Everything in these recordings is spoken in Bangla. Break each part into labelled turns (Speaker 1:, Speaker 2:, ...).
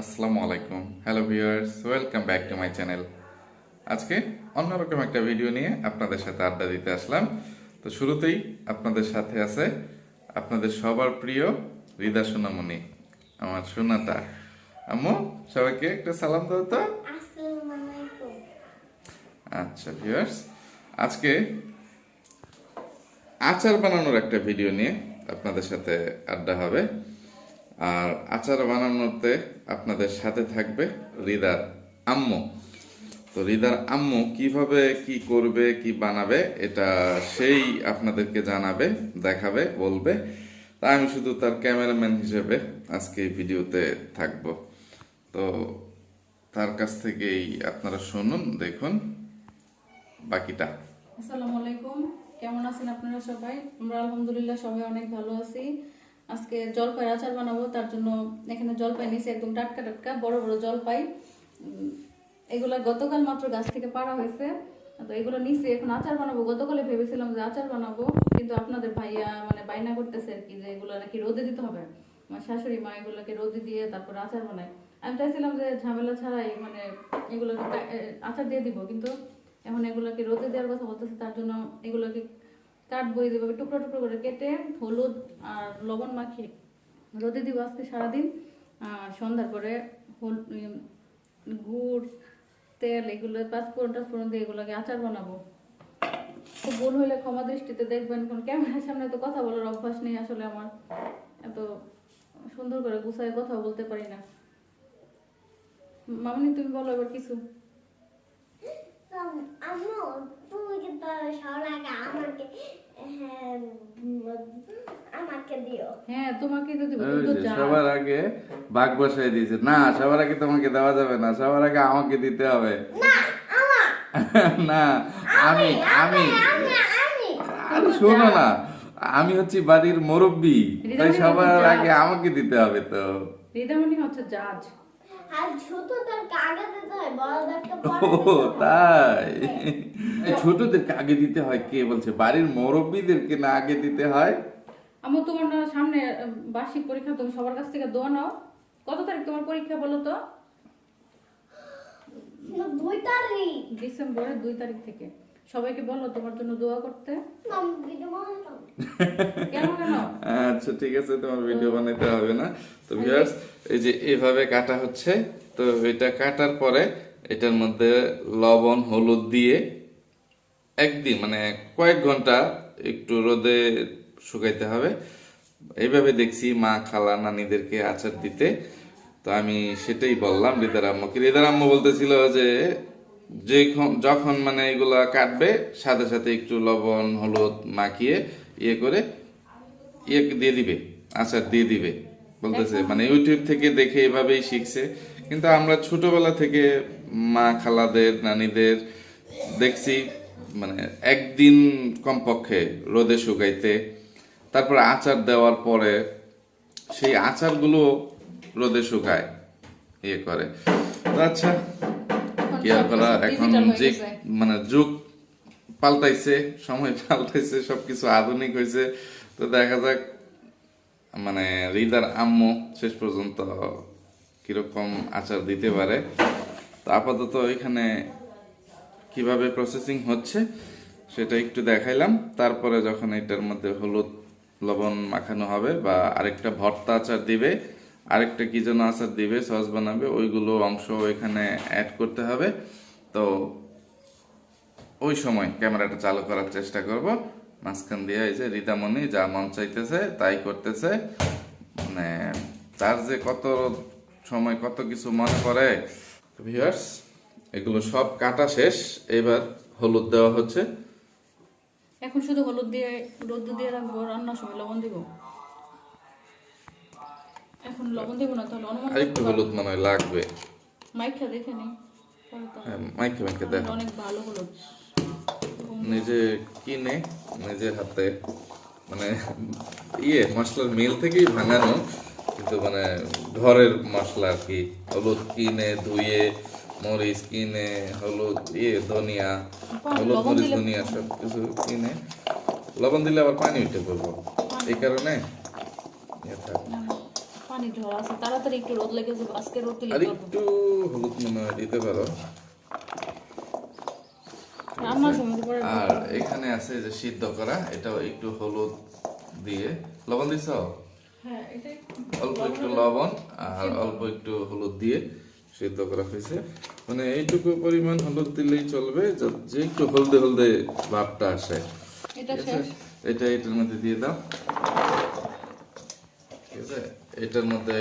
Speaker 1: আসসালামু আলাইকুম। Hello viewers welcome back to my channel আজকে অন্যরকম একটা ভিডিও নিয়ে আপনাদের সাথে আড্ডা দিতে আসলাম। তো শুরুতেই আপনাদের সাথে আছে আপনাদের সবার প্রিয় রিদা সোনামণি আমার সোনাটা। আম্মু সবাইকে একটা সালাম দাও তো। আচ্ছা ভিউয়ার্স আজকে আচার বানানোর একটা ভিডিও নিয়ে আপনাদের সাথে আড্ডা হবে। আর আচার বানানোতে আপনাদের সাথে থাকবে রিদার আম্মু। তো রিদার আম্মু কীভাবে কি করবে, কি বানাবে, এটা সেই আপনাদেরকে জানাবে, দেখাবে, বলবে। তা আমি শুধু তার ক্যামেরাম্যান হিসেবে আজকে এই ভিডিওতে থাকব। তো তার কাছ থেকেই আপনারা শুনুন, দেখুন বাকিটা।
Speaker 2: আসসালামু আলাইকুম। কেমন আছেন আপনারা সবাই? আমরা আলহামদুলিল্লাহ সবাই অনেক ভালো আছি। আজকে জলপাই আচার বানাবো, তার জন্য এখানে জলপাই নিয়েছি, একদম টাটকা টাটকা, বড় বড় জলপাই। এগুলা গতকাল মাত্র গাছ থেকে পাড়া হয়েছে। তো এগুলো নিছি এখন আচার বানাবো। গতকালে ভেবেছিলাম যে আচার বানাবো, কিন্তু আপনাদের ভাইয়া মানে বাইনা করতেছে আর কি যে এগুলো নাকি রোদে দিতে হবে। আমার শাশুড়ি মা এগুলোকে রোদে দিয়ে তারপর আচার বানায়। আমি চাইছিলাম যে ঝামেলা ছাড়াই মানে এগুলোকে আচার দিয়ে দিব, কিন্তু এখন এগুলোকে রোদে দেওয়ার কথা বলতেছে, তার জন্য এগুলোকে কাটবো যেভাবে টুকরো টুকরো করে কেটে হলুদ আর লবণ মাখিয়ে রোদে দিব আজকে সারাদিন। সন্ধ্যার পরে হল গুড়, তেল এগুলো, পাঁচফোড়ন টাচফোড়ন দিয়ে এগুলোকে আচার বানাবো। খুব ভুল হলে ক্ষমা দৃষ্টিতে দেখবেন, কোন ক্যামেরার সামনে তো কথা বলার অভ্যাস নেই আসলে আমার। এত সুন্দর করে গুছায় কথা বলতে পারি না। মামনি, তুমি বলো এবার কিছু।
Speaker 3: আমাকে আমাকে দিও।
Speaker 2: হ্যাঁ তোমাকে তো দিব
Speaker 1: ওই
Speaker 2: তুমি তো
Speaker 1: যে।
Speaker 2: জানো।
Speaker 1: সবার আগে বাঘ বসাই দিয়েছে। না সবার আগে তোমাকে দেওয়া যাবে না সবার আগে আমাকে দিতে হবে।
Speaker 3: না
Speaker 1: না আমি আমি
Speaker 3: আমি আমি।
Speaker 1: আরে শোনো না আমি হচ্ছি বাড়ির মুরব্বী তাই সবার আগে আমাকে দিতে হবে তো।
Speaker 2: রিদামণি হচ্ছে জাজ।
Speaker 3: হয়
Speaker 1: ও তাই? ছোটদেরকে আগে দিতে হয় কে বলছে? বাড়ির মুরব্বীদেরকে না আগে দিতে হয়?
Speaker 2: আমার তোমার না সামনে বার্ষিক পরীক্ষা তুমি সবার কাছ থেকে দোয়া নাও। কত তারিখ তোমার পরীক্ষা বলো তো?
Speaker 3: দুই তারিখ।
Speaker 2: ডিসেম্বরের দুই তারিখ থেকে। সবাইকে বলো তোমার জন্য দোয়া করতে।
Speaker 1: আচ্ছা ঠিক আছে তোমার ভিডিও বানাইতে হবে না। তো ভিউয়ার্স এই যে এইভাবে কাটা হচ্ছে তো এটা কাটার পরে এটার মধ্যে লবণ হলুদ দিয়ে একদিন মানে কয়েক ঘণ্টা একটু রোদে শুকাইতে হবে। এইভাবে দেখছি মা খালা নানিদেরকে আচার দিতে। তো আমি সেটাই বললাম রিদার আম্মুকে। রিদার আম্মু বলতেছিল যে যখন যখন মানে এগুলা কাটবে সাথে সাথে একটু লবণ হলুদ মাখিয়ে ইয়ে করে ইয়ে দিয়ে দিবে আচার দিয়ে দিবে। বলতেছে মানে ইউটিউব থেকে দেখে এভাবেই শিখছে। কিন্তু আমরা ছোটবেলা থেকে মা খালাদের নানিদের দেখছি মানে একদিন কমপক্ষে রোদে শুকাইতে তারপর আচার দেওয়ার পরে সেই আচারগুলো রোদে শুকায় ইয়ে করে। তো আচ্ছা করা এখন যে মানে যুগ পাল্টাইছে সময় পাল্টাইছে সবকিছু আধুনিক হয়েছে। তো দেখা যাক মানে রিদার আম্মু শেষ পর্যন্ত কীরকম আচার দিতে পারে। তো আপাতত এখানে কীভাবে প্রসেসিং হচ্ছে সেটা একটু দেখাইলাম। তারপরে যখন এটার মধ্যে হলুদ লবণ মাখানো হবে বা আরেকটা ভর্তা আচার দিবে আরেকটা কি যেন আচার দিবে, সস বানাবে, ওইগুলো অংশ এখানে অ্যাড করতে হবে। তো ওই সময় ক্যামেরাটা চালু করার চেষ্টা করব। মাঝখান দিয়ে এই যে রিদামণি যা মন চাইতেছে তাই করতেছে। মানে তার যে কত সময় কত কিছু মনে করে ভিউয়ার্স এগুলো সব কাটা শেষ। এবার হলুদ দেওয়া হচ্ছে।
Speaker 2: এখন শুধু হলুদ দিয়ে রোদ দিয়ে রাখব রান্নার সময় লবণ দিব। এখন লবণ দিব না তাহলে অনুমান
Speaker 1: আর একটু হলুদ মনে হয় লাগবে।
Speaker 2: মাইখা দেখে নি
Speaker 1: হ্যাঁ মাইকে মাইকে দেখ।
Speaker 2: অনেক ভালো হলুদ।
Speaker 1: নিজে কিনে নিজের হাতে মানে ইয়ে মশলার মিল থেকেই ভাঙানো কিন্তু মানে ঘরের মশলা আর কি। হলুদ কিনে ধুয়ে মরিচ কিনে হলুদ ইয়ে ধনিয়া হলুদ মরিচ ধনিয়া সব কিছু কিনে। লবণ দিলে আবার পানি উঠে পড়ব। এই কারণে ইয়ে
Speaker 2: পানি ঝরা আছে তাড়াতাড়ি একটু রোদ লেগে যাবে আজকে রোদ দিলে
Speaker 1: আর একটু হলুদ মনে হয় দিতে পারো।
Speaker 2: রান্নার সময় পরে
Speaker 1: আর এখানে আছে যে সিদ্ধ করা এটাও একটু হলুদ দিয়ে। লবণ দিছ?
Speaker 2: হ্যাঁ
Speaker 1: অল্প একটু লবণ আর অল্প একটু হলুদ দিয়ে সিদ্ধ করা হয়েছে। মানে এইটুকু পরিমাণ হলুদ দিলেই চলবে যে একটু হলদে হলদে ভাবটা আসে।
Speaker 2: এটা
Speaker 1: এটা এটার মধ্যে দিয়ে দাও। এটার মধ্যে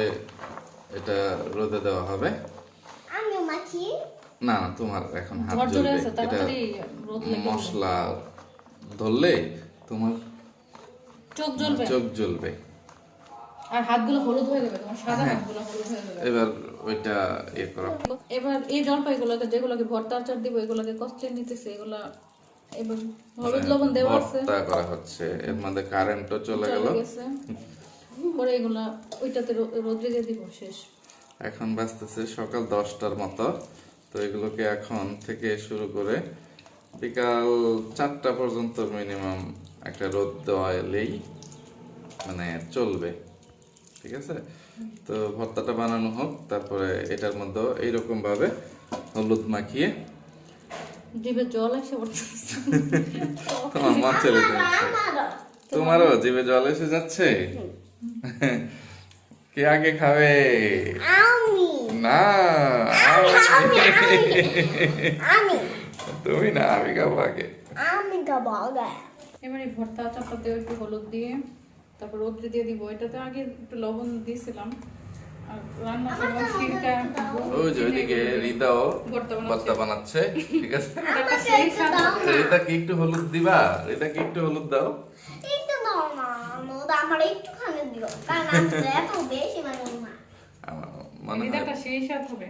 Speaker 1: এটা রোদে দেওয়া হবে।
Speaker 3: আমি মাখি।
Speaker 1: না না তোমার এখন হাত জ্বলবে। এটা মশলা ধরলে তোমার
Speaker 2: চোখ জ্বলবে।
Speaker 1: চোখ জ্বলবে।
Speaker 2: আর হাতগুলো হলুদ হয়ে যাবে তোমার সাদা
Speaker 1: হ্যাঁ।
Speaker 2: হাতগুলো হলুদ হয়ে যাবে।
Speaker 1: এবার ওইটা ইয়ে করো।
Speaker 2: এবার এই জলপাইগুলোকে যেগুলোকে ভর্তা আচার দিব এগুলোকে কষ্টে নিতেছে এগুলা এবার হলুদ লবণ দেওয়া আছে।
Speaker 1: ভর্তা করা হচ্ছে এর মধ্যে কারেন্টও চলে গেল।
Speaker 2: পরে এগুলা ওইটাতে রো- রোদ্রে দিয়ে দিব শেষ।
Speaker 1: এখন বাজতেছে সকাল দশটার মতো। তো এগুলোকে এখন থেকে শুরু করে বিকাল চারটা পর্যন্ত মিনিমাম একটা রোদ দেওয়া এলেই মানে চলবে। ঠিক আছে? তো ভর্তাটা বানানো হোক তারপরে এটার মধ্যে এইরকম ভাবে হলুদ মাখিয়ে
Speaker 2: জিভে জল এসে
Speaker 1: তোমার মন চলে যাচ্ছে। তোমারও জিভে জল এসে যাচ্ছে? কে আগে খাবে? না তুমি না আমি খাব আগে।
Speaker 3: আমি খাব আগে।
Speaker 2: এবার এই ভর্তা দিয়ে একটু হলুদ দিয়ে তারপর রোদ্রে দিয়ে দিব। এটাতে আগে একটু লবণ দিয়েছিলাম। বানাচ্ছে।
Speaker 1: ভর্তা ঠিক আছে?
Speaker 2: একটা
Speaker 1: কি হলুদ দিবা? রিদা কি একটু হলুদ দাও?
Speaker 3: ওটা আমার একটুখানি দিও কারণ আমি এত বেশি
Speaker 1: মনে হয়
Speaker 2: সেই স্বাদ হবে।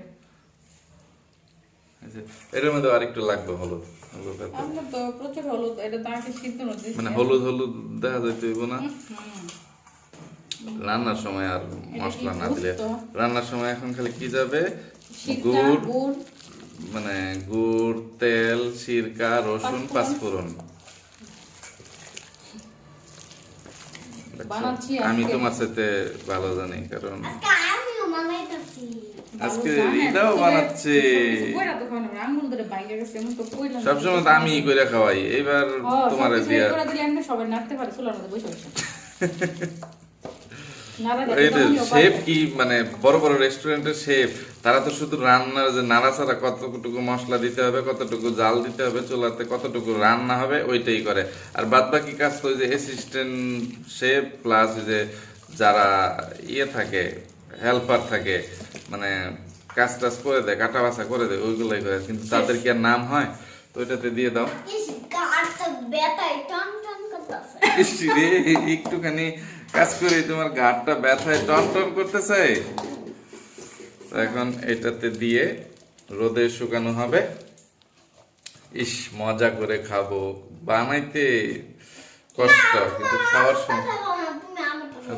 Speaker 1: এটার মধ্যে আর একটু লাগবে হলুদ হলুদ
Speaker 2: আমরা তো প্রচুর হলুদ এটা তো আগে সিদ্ধ না
Speaker 1: মানে হলুদ হলুদ দেখা যাইতে হইব না? রান্নার সময় আর মশলা না দিলে। রান্নার সময় এখন খালি কি যাবে? গুড়
Speaker 2: গুড়।
Speaker 1: মানে গুড় তেল সিরকা রসুন পাঁচফোড়ন দেখছ?
Speaker 2: বানাচ্ছি
Speaker 1: আমি
Speaker 2: আজকে।
Speaker 1: তোমার সাথে ভালো জানি কারণ
Speaker 3: আজকে
Speaker 1: বানাচ্ছে। সবসময় তো আমি করে খাওয়াই এবার তোমার দিয়া
Speaker 2: সবাই নাড়তে পারে, চুলার মধ্যে বসে
Speaker 1: এই শেফ কি মানে বড় বড় রেস্টুরেন্টের শেফ তারা তো শুধু রান্নার যে নাড়াচাড়া কতটুকু মশলা দিতে হবে কতটুকু জাল দিতে হবে চুলাতে কতটুকু রান্না হবে ওইটাই করে। আর বাদ বাকি কাজ তো যে অ্যাসিস্ট্যান্ট শেফ প্লাস যে যারা ইয়ে থাকে হেল্পার থাকে মানে কাজ টাজ করে দেয় কাটা বাছা করে দেয় ওইগুলোই করে। কিন্তু তাদের কি আর নাম হয়? তো ওইটাতে দিয়ে দাও। একটুখানি কাজ করি তোমার ঘাটটা ব্যথায় টন টন করতেছে এখন এটাতে দিয়ে রোদে শুকানো হবে। ইস, মজা করে খাব। বানাইতে কষ্ট, কিন্তু খাওয়ার সময়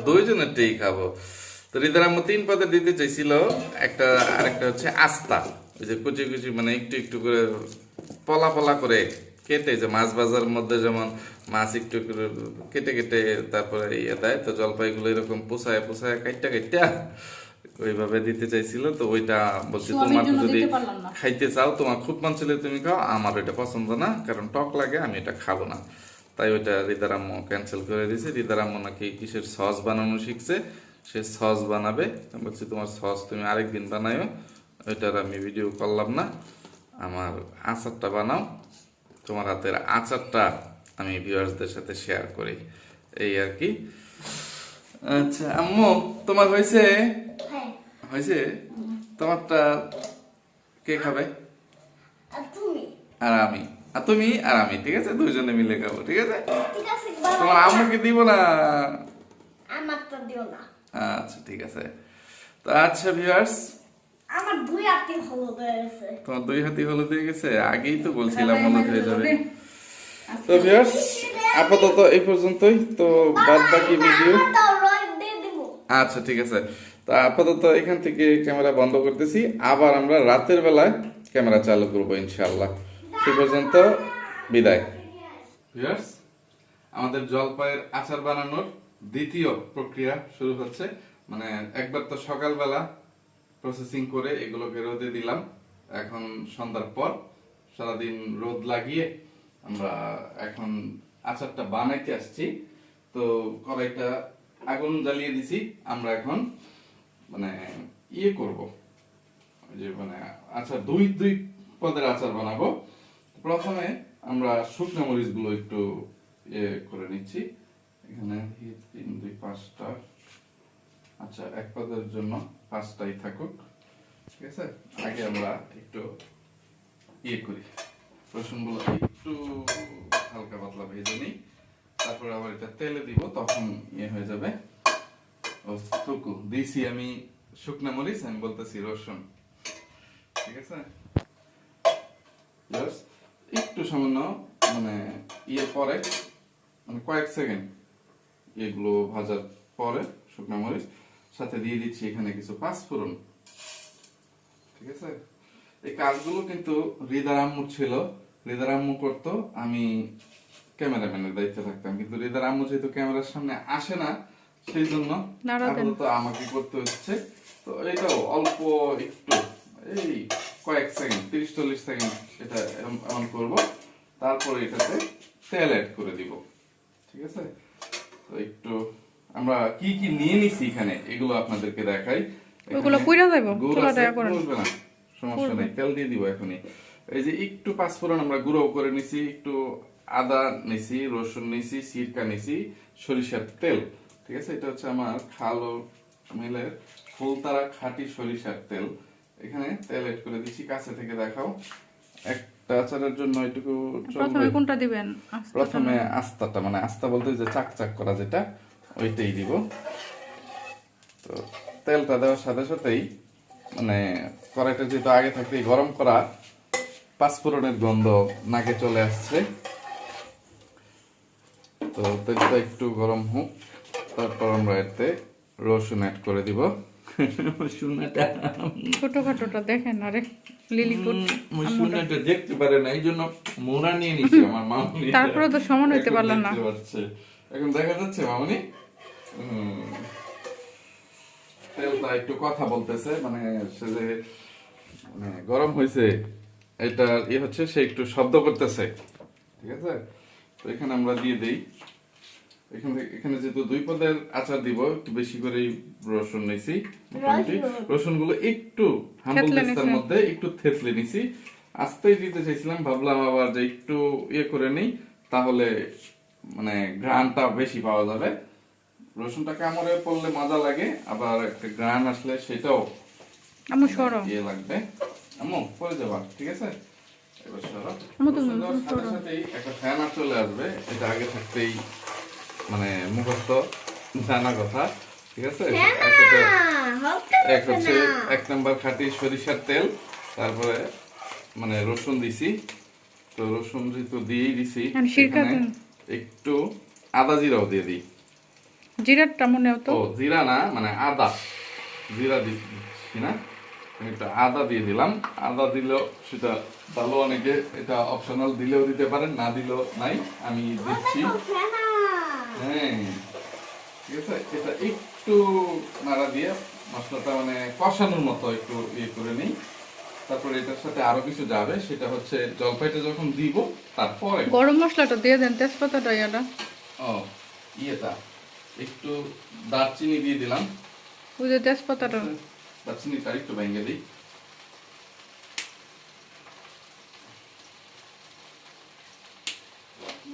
Speaker 1: দুইজনেরটাই খাব। তো হৃদয় আম্মু তিন পদে দিতে চাইছিল। একটা, আরেকটা হচ্ছে আস্তা। ওই যে কুচি কুচি মানে একটু একটু করে পলা পলা করে কেটে যে মাছ বাজার মধ্যে যেমন মাছ একটু কেটে কেটে তারপরে ইয়ে দেয় তো জলপাইগুলো এরকম পোষায় পোষায় কাইটা কাইটা ওইভাবে দিতে চাইছিল তো ওইটা বলছি তোমার যদি। খাইতে চাও তোমার খুব মন ছিল তুমি খাও আমার ওইটা পছন্দ না কারণ টক লাগে আমি এটা খাব না। তাই ওইটা রিদারাম্ম ক্যান্সেল করে দিয়েছে রিদারাম্ম নাকি কিসের সস বানানো শিখছে সে সস বানাবে। আমি বলছি তোমার সস তুমি আরেকদিন বানাইও ওইটার আমি ভিডিও করলাম না আমার আচারটা বানাও। তোমার হাতের আচারটা আমি ভিউয়ার্সদের সাথে শেয়ার করি। এই আর কি। আচ্ছা আম্মু তোমার হয়েছে?
Speaker 3: হ্যাঁ।
Speaker 1: হয়েছে? তোমারটা কে খাবে?
Speaker 3: আর
Speaker 1: আমি। আর তুমি আর আমি ঠিক আছে? দুইজনে মিলে খাব ঠিক আছে? তোমার আম্মুকে দিব না?
Speaker 3: দিও না।
Speaker 1: আচ্ছা ঠিক আছে। তো আচ্ছা ভিউয়ার্স
Speaker 3: আমার দুই হাতে হলুদ হয়ে গেছে।
Speaker 1: তোমার দুই হাতি হলুদ হয়ে গেছে? আগেই তো বলছিলাম হলুদ হয়ে যাবে। তো ভিউয়ার্স আপাতত এই পর্যন্তই। তো বাদ বাকি ভিডিও আচ্ছা ঠিক আছে। তো আপাতত এখান থেকে ক্যামেরা বন্ধ করতেছি। আবার আমরা রাতের বেলায় ক্যামেরা চালু করব ইনশাল্লাহ সে পর্যন্ত বিদায়। ভিউয়ার্স আমাদের জলপাইয়ের আচার বানানোর দ্বিতীয় প্রক্রিয়া শুরু হচ্ছে। মানে একবার তো সকালবেলা প্রসেসিং করে এগুলোকে রোদে দিলাম। এখন সন্ধ্যার পর সারাদিন রোদ লাগিয়ে আমরা এখন আচারটা বানাইতে আসছি। তো কড়াইটা আগুন জ্বালিয়ে দিছি। আমরা এখন মানে ইয়ে করব। যে মানে আচার দুই দুই পদের আচার বানাবো। প্রথমে আমরা শুকনো মরিচগুলো একটু ইয়ে করে নিচ্ছি। এখানে তিন, দুই, পাঁচটা আচ্ছা এক পদের জন্য পাঁচটাই থাকুক। ঠিক আছে? আগে আমরা একটু ইয়ে করি। রসুনগুলো একটু হালকা পাতলা ভেজে নিই। তারপর আবার এটা তেলে দিব, তখন ইয়ে হয়ে যাবে। ও, টুকু। দিছি আমি শুকনা মরিচ, আমি বলতেছি রসুন। ঠিক আছে? একটু সামান্য মানে ইয়ে পরে মানে কয়েক সেকেন্ড এগুলো ভাজার পরে শুকনা মরিচ। সাথে দিয়ে দিচ্ছি এখানে কিছু পাঁচফোড়ন ঠিক আছে? এই কাজগুলো কিন্তু আম্মু ছিল। আম্মু করতো আমি ক্যামেরাম্যানের দায়িত্বে থাকতাম। কিন্তু আম্মু যেহেতু ক্যামেরার সামনে আসে না সেই জন্য আপাতত আমাকে করতে হচ্ছে। তো এটাও অল্প একটু এই কয়েক সেকেন্ড তিরিশ চল্লিশ সেকেন্ড এটা অন করব। তারপরে এটাতে তেল অ্যাড করে দিব। ঠিক আছে? তো একটু আমরা কি কি নিয়ে নিছি এখানে এগুলো আপনাদেরকে দেখাই।
Speaker 2: ওগুলো পুইরা যাইবো?
Speaker 1: আছে,
Speaker 2: দেয়া করেন।
Speaker 1: না সমস্যা নেই তেল দিয়ে দিব এখনই। এই যে একটু পাঁচফোড়ন আমরা গুঁড়ো করে নিছি একটু আদা নিছি রসুন নিছি সিরকা নিছি সরিষার তেল ঠিক আছে? এটা হচ্ছে আমার খালো মিলের ফুলতারা খাঁটি সরিষার তেল। এখানে তেল এড করে দিচ্ছি কাছে থেকে দেখাও। একটা আচারের জন্য এটুকু
Speaker 2: প্রথমে কোনটা দিবেন?
Speaker 1: প্রথমে আস্তাটা মানে আস্তা বলতে যে চাক চাক করা যেটা ওইটাই দিব। তো তেলটা দেওয়ার সাথে সাথেই মানে কড়াইটা যেহেতু আগে থাকতেই গরম করা পাঁচফোড়নের গন্ধ নাকে চলে আসছে। তো তেলটা একটু গরম হোক তারপর আমরা এতে রসুন অ্যাড করে দিব। রসুনটা
Speaker 2: ছোটখাটোটা দেখেন আরে লিলিপুট
Speaker 1: রসুনটা দেখতে পারে না এই জন্য মোনা নিয়ে নিছি আমার মামনি
Speaker 2: তারপরে তো সমান হইতে
Speaker 1: এখন
Speaker 2: পারল না।
Speaker 1: এখন দেখা যাচ্ছে মামনি। তেলটা একটু কথা বলতেছে মানে সে যে মানে গরম হয়েছে এটা ইয়ে হচ্ছে সে একটু শব্দ করতেছে ঠিক আছে? তো এখানে আমরা দিয়ে দেই। এখানে এখানে যেহেতু দুই পদের আচার দিব একটু বেশি করে রসুন নিছি মোটামুটি। রসুনগুলো একটু হাম্বল দিস্তার মধ্যে একটু থেতলে নিছি। আস্তেই দিতে চাইছিলাম ভাবলাম আবার যে একটু ইয়ে করে নেই তাহলে মানে ঘ্রাণটা বেশি পাওয়া যাবে। রসুনটা কামড়ে পড়লে মজা লাগে আবার একটা ঘ্রাণ আসলে সেটাও
Speaker 2: আমু সরো।
Speaker 1: ইয়ে লাগবে। আম্মু পরে যাবা ঠিক আছে? এবার সরো।
Speaker 2: আম্মু তুমি
Speaker 1: রসুন সাথেই একটা ফ্যান চলে আসবে এটা আগে থাকতেই মানে মুখস্থ জানা কথা ঠিক আছে? এক হচ্ছে এক নাম্বার খাঁটি সরিষার তেল তারপরে মানে রসুন দিছি। তো রসুন যেহেতু দিয়েই দিছি। একটু আদা জিরাও দিয়ে দিই।
Speaker 2: জিরারটা মনে হতো।
Speaker 1: ও জিরা না মানে আদা। জিরা দিচ্ছি না। একটু আদা দিয়ে দিলাম। আদা দিলেও সেটা ভালো অনেকে এটা অপশনাল দিলেও দিতে পারেন না দিলেও নাই। আমি দিচ্ছি। হ্যাঁ ঠিক আছে? এটা একটু নাড়া দিয়ে মশলাটা মানে কষানোর মতো একটু ইয়ে করে নিই। তারপরে এটার সাথে আরও কিছু যাবে। সেটা হচ্ছে জলপাইটা যখন দিব তারপরে
Speaker 2: গরম মশলাটা দিয়ে দেন তেজপাতাটা ইয়াটা
Speaker 1: ও ইয়েটা। একটু দারচিনি দিয়ে দিলাম।
Speaker 2: ওই যে তেজপাতাটা।
Speaker 1: দারচিনিটা একটু ভেঙে দিই।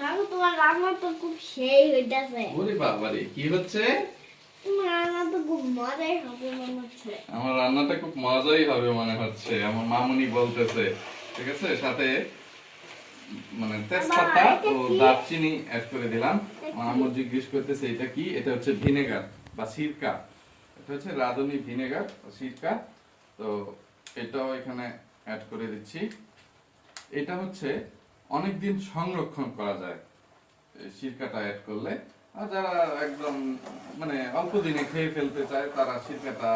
Speaker 3: বাবু তোমার রান্না তো খুব সেই হইতাছে।
Speaker 1: ওরে বাবারে কি হচ্ছে?
Speaker 3: তোমার রান্না তো খুব মজাই হবে মনে হচ্ছে।
Speaker 1: আমার রান্নাটা খুব মজাই হবে মনে হচ্ছে আমার মামুনি বলতেছে ঠিক আছে? সাথে মানে তেজপাতা ও দারচিনি অ্যাড করে দিলাম। মামু জিজ্ঞেস করতেছে, এটা কি? এটা হচ্ছে ভিনেগার বা সিরকা। এটা হচ্ছে রাঁধুনি ভিনেগার সিরকা। তো এটাও এখানে অ্যাড করে দিচ্ছি। এটা হচ্ছে সংরক্ষণ করা যায় সিরকাটা অ্যাড করলে। আর যারা একদম মানে অল্প দিনে খেয়ে ফেলতে চায়, তারা সিরকাটা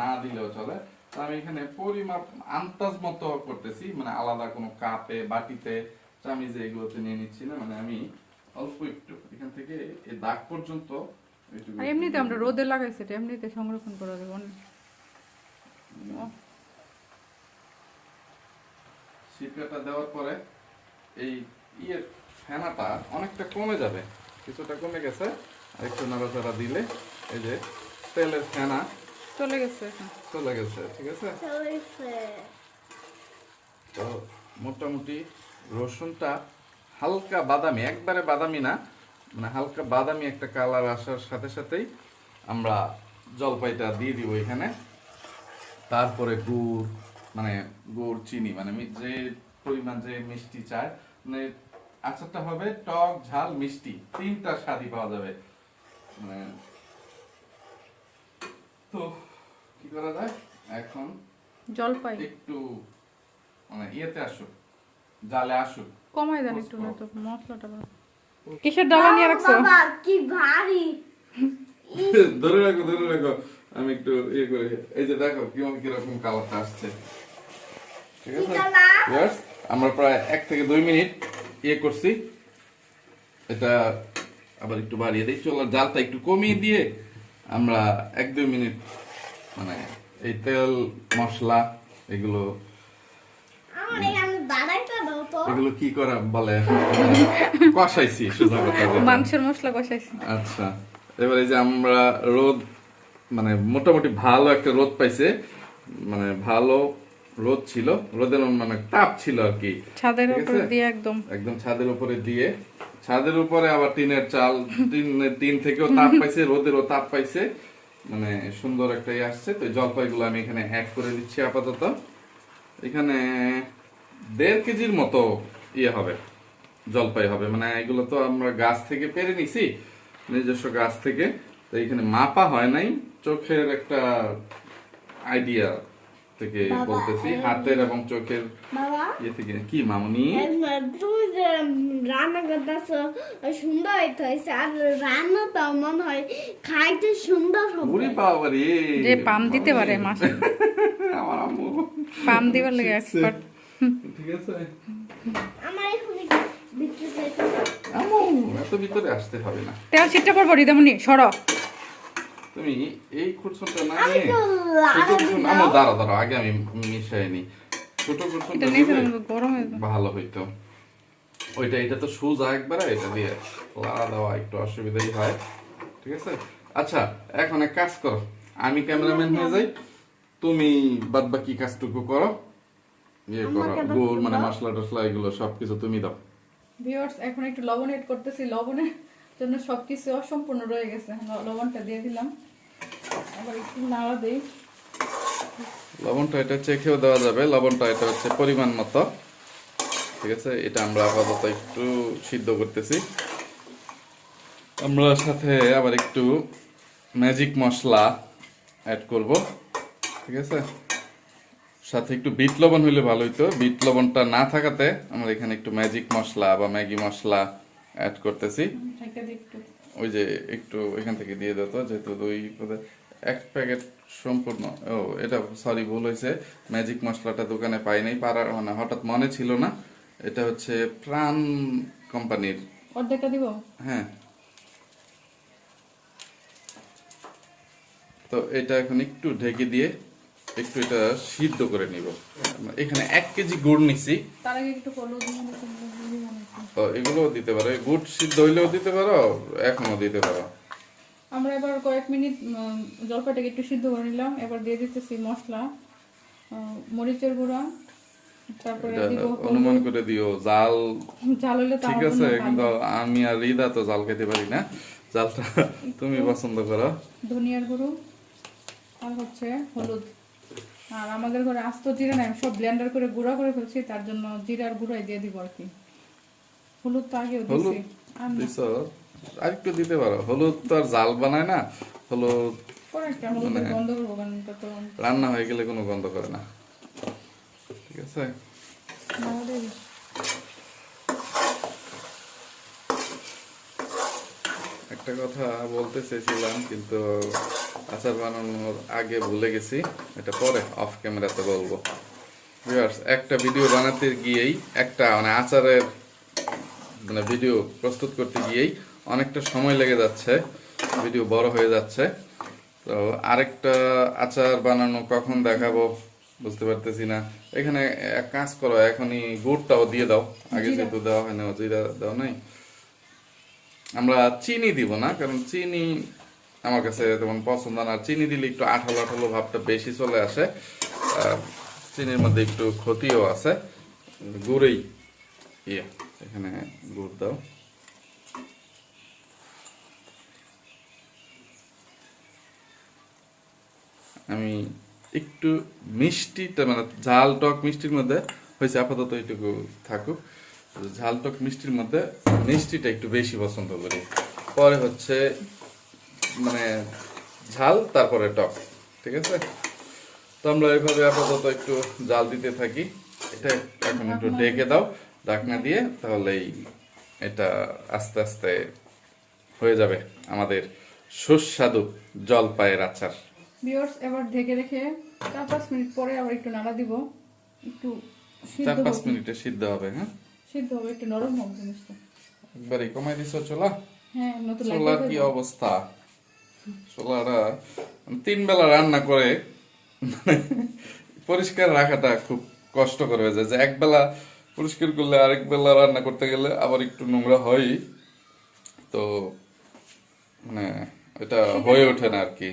Speaker 1: না দিলেও চলে। আমি এখানে পরিমাপ, আন্দাজ মতো করতেছি মানে আলাদা কোনো কাপে, বাটিতে, চামিজে এগুলোতে নিয়ে নিচ্ছি না। মানে আমি অল্প একটু এখান থেকে এই দাগ পর্যন্ত
Speaker 2: আর এমনিতে আমরা রোদে লাগাইছি এটা এমনিতে সংরক্ষণ করে দেবো
Speaker 1: শিপটা দেওয়ার পরে এই ইয়ের ফেনাটা অনেকটা কমে যাবে কিছুটা কমে গেছে। আর একটু নাড়াচাড়া দিলে এই যে তেলের ফেনা
Speaker 2: চলে গেছে
Speaker 1: চলে গেছে ঠিক আছে? তো মোটামুটি রসুনটা হালকা বাদামি একবারে বাদামি না মানে হালকা বাদামি একটা কালার আসার সাথে সাথেই আমরা জলপাইটা দিয়ে দিব এখানে। তারপরে গুড় মানে গুড় চিনি মানে যে পরিমাণ যে মিষ্টি চায় মানে আচারটা হবে টক ঝাল মিষ্টি তিনটা স্বাদই পাওয়া যাবে। মানে তো কি করা যায়? এখন
Speaker 2: জলপাই।
Speaker 1: একটু মানে ইয়েতে আসুক জালে আসুক।
Speaker 2: কমাই দেন একটু না তো মশলাটা। কিসের ডালা নিয়ে রাখছো?
Speaker 3: বাবা কি ভারী।
Speaker 1: ধরে রাখো ধরে রাখো। আমি একটু ইয়ে করে এই যে দেখো কীরকম কীরকম কালারটা আসছে। ঠিক আছে? আমরা প্রায় এক থেকে দুই মিনিট ইয়ে করছি। এটা আবার একটু বাড়িয়ে দিই। চলো জালটা একটু কমিয়ে দিয়ে আমরা এক দুই মিনিট মানে এই তেল মশলা এগুলো
Speaker 3: আমার এখানে দাঁড়াইতে দাও তো
Speaker 1: এগুলো কি করা বলে? কষাইছি সোজা কথা
Speaker 2: মাংসের মশলা কষাইছি।
Speaker 1: আচ্ছা এবারে যে আমরা রোদ মানে মোটামুটি ভালো একটা রোদ পাইছে মানে ভালো রোদ ছিল রোদের মানে তাপ ছিল আর কি।
Speaker 2: ছাদের উপরে দিয়ে একদম।
Speaker 1: একদম ছাদের উপরে দিয়ে। ছাদের উপরে আবার টিনের চাল টিনের টিন থেকেও তাপ পাইছে রোদেরও তাপ পাইছে। মানে সুন্দর একটা ইয়ে আসছে। তো জলপাইগুলো আমি এখানে অ্যাড করে দিচ্ছি আপাতত। এখানে দেড় কেজির মতো ইয়ে হবে জলপাই হবে। মানে এগুলো তো আমরা গাছ থেকে পেরে নিছি নিজস্ব গাছ থেকে। তো এখানে মাপা হয় নাই চোখের একটা আইডিয়া থেকে বলতেছি হাতের এবং চোখের ইয়ে থেকে। কি মামুনি?
Speaker 3: তুমি যে রান্না করতেছো সুন্দর হইতে হয়েছে আর রান্নাটা মনে হয় খাইতে সুন্দর হবে।
Speaker 1: উড়ি পাওয়া রে
Speaker 2: যে পাম দিতে পারে মাসে।
Speaker 1: আমার আম্মু।
Speaker 2: পাম দিবার লাগে এক্সপার্ট
Speaker 1: ঠিক আছে?
Speaker 3: আমার
Speaker 1: এত ভিতরে আসতে হবে না।
Speaker 2: তেল ছিটটা পড়ব রিদামনি সর।
Speaker 1: তুমি এই না নিয়ে দাঁড়া দাঁড়া আগে আমি মিশাই নি। ছোট
Speaker 2: গরম
Speaker 1: ভালো হইতো। ওইটা এটা তো সোজা একবারে এটা দিয়ে লাড়া দেওয়া একটু অসুবিধাই হয়। ঠিক আছে? আচ্ছা এখন এক কাজ করো। আমি ক্যামেরাম্যান হয়ে যাই। তুমি বাদ বাকি কাজটুকু করো। ইয়ে করো মানে মশলা টসলা এগুলো সবকিছু তুমি দাও।
Speaker 2: ভিউয়ার্স এখন একটু লবণ এড করতেছি। লবণের জন্য সবকিছু অসম্পূর্ণ রয়ে গেছে। লবণটা দিয়ে দিলাম। আবার একটু নাড়া দিই।
Speaker 1: লবণটা এটা চেখেও দেওয়া যাবে। লবণটা এটা হচ্ছে পরিমাণ মতো। ঠিক আছে? এটা আমরা আপাতত একটু সিদ্ধ করতেছি। আমরা সাথে আবার একটু ম্যাজিক মশলা অ্যাড করব। ঠিক আছে? সাথে একটু বিট লবণ হইলে ভালো হইতো। বিট লবণটা না থাকাতে আমরা এখানে একটু ম্যাজিক মশলা বা ম্যাগি মশলা অ্যাড করতেছি। ওই যে একটু এখান থেকে দিয়ে দিত যেহেতু দুই এক প্যাকেট সম্পূর্ণ ও এটা সরি ভুল হয়েছে। ম্যাজিক মশলাটা দোকানে পাই নাই পারার মানে হঠাৎ মনে ছিল না। এটা হচ্ছে প্রাণ কোম্পানির।
Speaker 2: অর্ধেকটা দিব?
Speaker 1: হ্যাঁ। তো এটা এখন একটু ঢেকে দিয়ে একটু এটা সিদ্ধ করে নিব। এখানে এক কেজি গুড় নিছি।
Speaker 2: বানাইছি।
Speaker 1: তো এগুলোও দিতে পারো। গুড় সিদ্ধ হইলেও দিতে পারো এখনও দিতে পারো।
Speaker 2: আমরা এবার কয়েক মিনিট উম, জলপাইটাকে একটু সিদ্ধ করে নিলাম। এবার দিয়ে দিতেছি মশলা মরিচের গুঁড়া তারপরে
Speaker 1: অনুমান করে দিও জাল
Speaker 2: ঝাল হলে
Speaker 1: ঠিক আছে কিন্তু আমি আর রিদা তো জাল খেতে পারি না। জালটা তুমি পছন্দ করো।
Speaker 2: ধনিয়ার গুঁড়ো আর হচ্ছে হলুদ। আর আমাদের ঘরে আস্ত জিরা নাই আমি সব ব্লেন্ডার করে গুঁড়া করে ফেলছি তার জন্য জিরার গুঁড়াই দিয়ে দিব আর কি। হলুদ তো আগেও দিছি। আর
Speaker 1: একটু দিতে পারো। হলুদ তো আর জাল বানায় না হলুদ মানে- রান্না হয়ে গেলে কোনো গন্ধ করে না। ঠিক আছে? একটা কথা বলতে চেয়েছিলাম কিন্তু আচার বানানোর আগে ভুলে গেছি। এটা পরে অফ ক্যামেরাতে বলব। একটা ভিডিও বানাতে গিয়েই একটা মানে আচারের মানে ভিডিও প্রস্তুত করতে গিয়েই অনেকটা সময় লেগে যাচ্ছে ভিডিও বড় হয়ে যাচ্ছে। তো আরেকটা আচার বানানো কখন দেখাবো বুঝতে পারতেছি না। এখানে এক কাজ করো এখনই গুড়টাও দিয়ে দাও। আগে। যেহেতু দেওয়া হয় না জিরা দেওয়া নাই। আমরা চিনি দিব না, কারণ চিনি আমার কাছে তেমন পছন্দ না। চিনি দিলে একটু আঠালো আঠালো ভাবটা বেশি চলে আসে। চিনির মধ্যে একটু ক্ষতিও আছে। গুড়েই। ইয়ে এখানে গুড় দাও। আমি একটু মিষ্টিটা মানে ঝাল টক মিষ্টির মধ্যে হয়েছে, আপাতত এইটুকু থাকুক। ঝাল টক মিষ্টির মধ্যে মিষ্টিটা একটু বেশি পছন্দ করি। পরে হচ্ছে মানে ঝাল তারপরে টক ঠিক আছে? তো আমরা এইভাবে আপাতত একটু জাল দিতে থাকি। এটা এখন একটু ঢেকে দাও ঢাকনা দিয়ে তাহলেই এটা আস্তে আস্তে হয়ে যাবে আমাদের সুস্বাদু জলপাইয়ের আচার।
Speaker 2: ভিউয়ার্স এবার ঢেকে রেখে চার পাঁচ মিনিট পরে আবার একটু নাড়া দিব। একটু
Speaker 1: চার পাঁচ। মিনিটে সিদ্ধ হবে হ্যাঁ?
Speaker 2: সিদ্ধ হবে একটু নরম হোক জিনিসটা।
Speaker 1: একবারে কমাই দিছ চোলা?
Speaker 2: হ্যাঁ নতুন
Speaker 1: চোলার কি অবস্থা? চোলাটা তিন বেলা রান্না করে মানে পরিষ্কার রাখাটা খুব কষ্ট করে হয়ে যায় যে এক বেলা পরিষ্কার করলে আরেক বেলা রান্না করতে গেলে আবার একটু নোংরা হয়। তো মানে এটা হয়ে ওঠে না আর কি।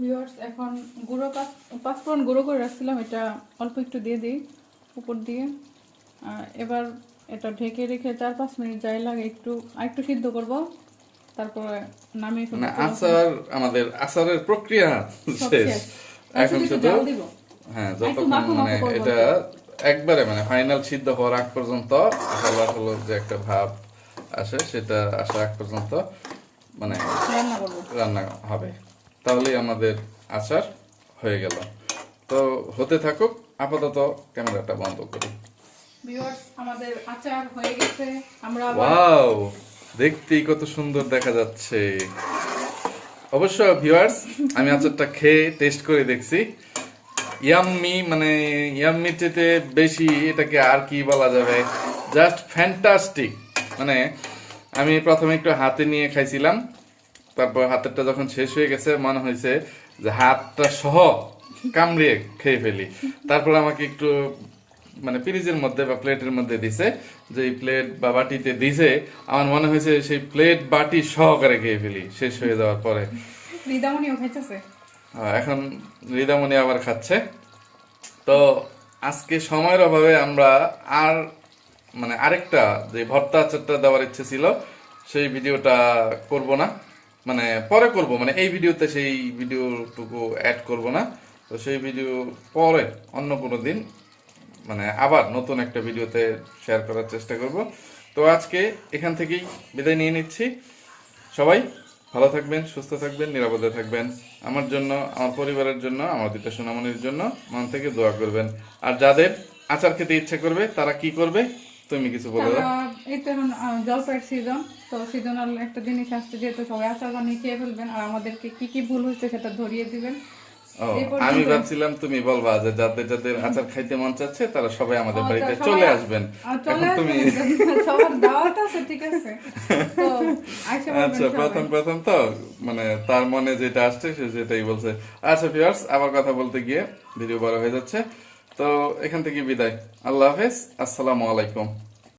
Speaker 2: ভিউয়ার্স এখন গুঁড়ো পাঁচ পাঁচফোড়ন গুঁড়ো করে রাখছিলাম এটা অল্প একটু দিয়ে দিই উপর দিয়ে। এবার এটা ঢেকে রেখে চার পাঁচ মিনিট যাই লাগে একটু একটু সিদ্ধ করব। তারপরে নামিয়ে ফেলব।
Speaker 1: আচার আমাদের আচারের প্রক্রিয়া শেষ।
Speaker 2: শেষ।
Speaker 1: এখন
Speaker 2: শুধু।
Speaker 1: হ্যাঁ যতক্ষণ মানে এটা একবারে মানে ফাইনাল সিদ্ধ হওয়ার আগ পর্যন্ত আঠালো আঠালো যে একটা ভাব আসে সেটা আসা আগ পর্যন্ত মানে
Speaker 2: রান্না করব।
Speaker 1: রান্না হবে। তাহলেই আমাদের আচার হয়ে গেল। তো হতে থাকুক আপাতত ক্যামেরাটা বন্ধ করি।
Speaker 2: ভিউয়ার্স আমাদের
Speaker 1: কত সুন্দর দেখা যাচ্ছে। আমি আচারটা খেয়ে টেস্ট করে দেখছি। ইয়াম্মি মানে চেতে বেশি এটাকে আর কি বলা যাবে? জাস্ট ফ্যান্টাস্টিক মানে আমি প্রথমে একটু হাতে নিয়ে খাইছিলাম। তারপর হাতেরটা যখন শেষ হয়ে গেছে, মনে হয়েছে যে হাতটা সহ কামড়িয়ে খেয়ে ফেলি। তারপর আমাকে একটু মানে ফ্রিজের মধ্যে বা প্লেটের মধ্যে দিছে যে প্লেট বা বাটিতে দিছে আমার মনে হয়েছে সেই প্লেট বাটি সহকারে খেয়ে ফেলি শেষ হয়ে যাওয়ার পরে।
Speaker 2: রিদামণিও খাইতেছে?
Speaker 1: এখন রিদামণি আবার খাচ্ছে। তো আজকে সময়ের অভাবে আমরা আর মানে আরেকটা যে ভর্তা আচারটা দেওয়ার ইচ্ছে ছিল সেই ভিডিওটা করব না। মানে পরে করব মানে এই ভিডিওতে সেই ভিডিওটুকু অ্যাড করব না। তো সেই ভিডিও পরে অন্য কোনো দিন মানে আবার নতুন একটা ভিডিওতে শেয়ার করার চেষ্টা করব। তো আজকে এখান থেকেই বিদায় নিয়ে নিচ্ছি। সবাই ভালো থাকবেন সুস্থ থাকবেন নিরাপদে থাকবেন। আমার জন্য আমার পরিবারের জন্য আমার দুটা সোনামণির জন্য মন থেকে দোয়া করবেন। আর যাদের আচার খেতে ইচ্ছে করবে তারা কি করবে? তুমি কিছু বলে দাও।
Speaker 2: এই তো এখন জলপাইয়ের সিজন তো সিজনাল একটা জিনিস আসছে যেহেতু সবাই আচার বানিয়ে খেয়ে ফেলবেন আর আমাদেরকে কি কি ভুল হচ্ছে সেটা ধরিয়ে দিবেন।
Speaker 1: আমি ভাবছিলাম তুমি বলবা যে যাদের যাদের আচার খাইতে মন চাচ্ছে তারা সবাই আমাদের বাড়িতে চলে আসবেন। এখন তুমি আচ্ছা প্রথম প্রথম তো মানে তার মনে যেটা আসছে সে সেটাই বলছে। আচ্ছা ভিউয়ার্স আবার কথা বলতে গিয়ে ভিডিও বড় হয়ে যাচ্ছে। তো এখান থেকে বিদায়। আল্লাহ হাফেজ। আসসালামু আলাইকুম।